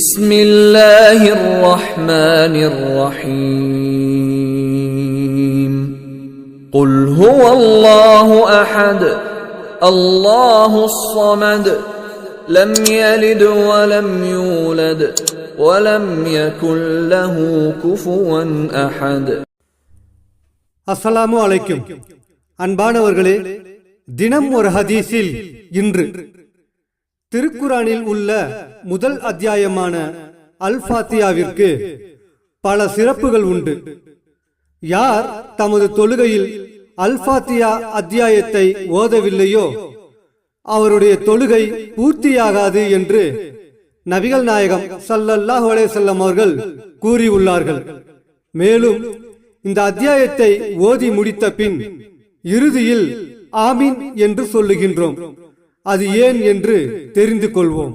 بسم الله الرحمن الرحيم قل هو الله احد الله الصمد لم يلد ولم يولد ولم يكن له كفوا احد அஸ்ஸலாமு அலைக்கும் அன்பானவர்களே தினம் ஒரு ஹதீஸில் இன்று திருக்குரானில் உள்ள முதல் அத்தியாயமான அல் ஃபாத்தியாவிற்கு பல சிறப்புகள் உண்டு. யார் தமது தொழுகையில் அல்பாத்தியா அத்தியாயத்தை ஓதவில்லையோ அவருடைய தொழுகை பூர்த்தியாகாது என்று நபிகள் நாயகம் சல்லல்லாஹ் செல்லம் அவர்கள் கூறியுள்ளார்கள். மேலும் இந்த அத்தியாயத்தை ஓதி முடித்த பின் இறுதியில் ஆமீன் என்று சொல்லுகின்றோம். அது ஏன் என்று தெரிந்து கொள்வோம்.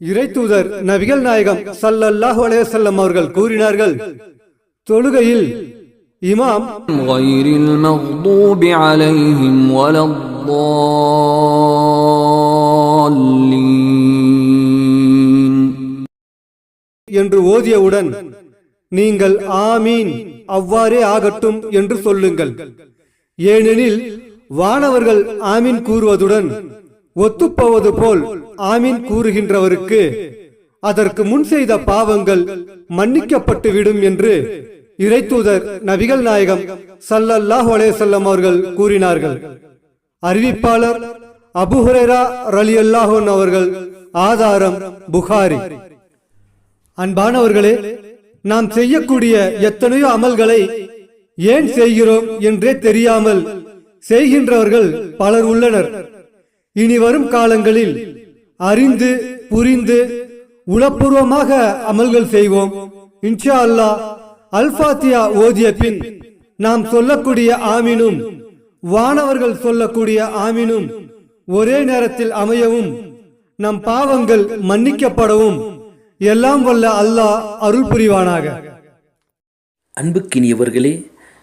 இறைத்தூதர் நபிகள் நாயகம் சல்லல்லாஹு அலையசல்லம் அவர்கள் கூறினார்கள் தொழுகையில் இமாம் என்று ஓதியவுடன் நீங்கள் ஆமீன் அவ்வாறே ஆகட்டும் என்று சொல்லுங்கள். ஏனெனில் வானவர்கள் ஆமீன் கூறுவதுடன் ஒத்துப்போவது போல் ஆமீன் கூறுகின்றவருக்கு அதற்கு முன் செய்த பாவங்கள் மன்னிக்கப்பட்டு விடும் என்று இறைத்தூதர் நபிகள் நாயகம் ஸல்லல்லாஹு அலேசல்லம் அவர்கள் கூறினார்கள். அறிவிப்பாளர் அபுஹுரேரா ரலி ரலியல்லாஹு அவர்கள் ஆதாரம் புகாரி. அன்பானவர்களே நாம் செய்யக்கூடிய எத்தனையோ அமல்களை ஏன் செய்கிறோம் என்றே தெரியாமல் செய்கின்றவர்கள் பலர் உள்ளனர். இனி வரும் காலங்களில் அறிந்து புரிந்து உளப்பூர்வமாக அமல்கள் செய்வோம். இன்ஷா அல்லாஹ் அல்பாத்தியா ஓதிய பின் நாம் சொல்லக்கூடிய ஆமீனும் வானவர்கள் சொல்லக்கூடிய ஆமீனும் ஒரே நேரத்தில் அமையவும் நம் பாவங்கள் மன்னிக்கப்படவும் எல்லாம் வல்ல அல்லாஹ் அருள் புரிவானாக அன்புக்கினியவர்களே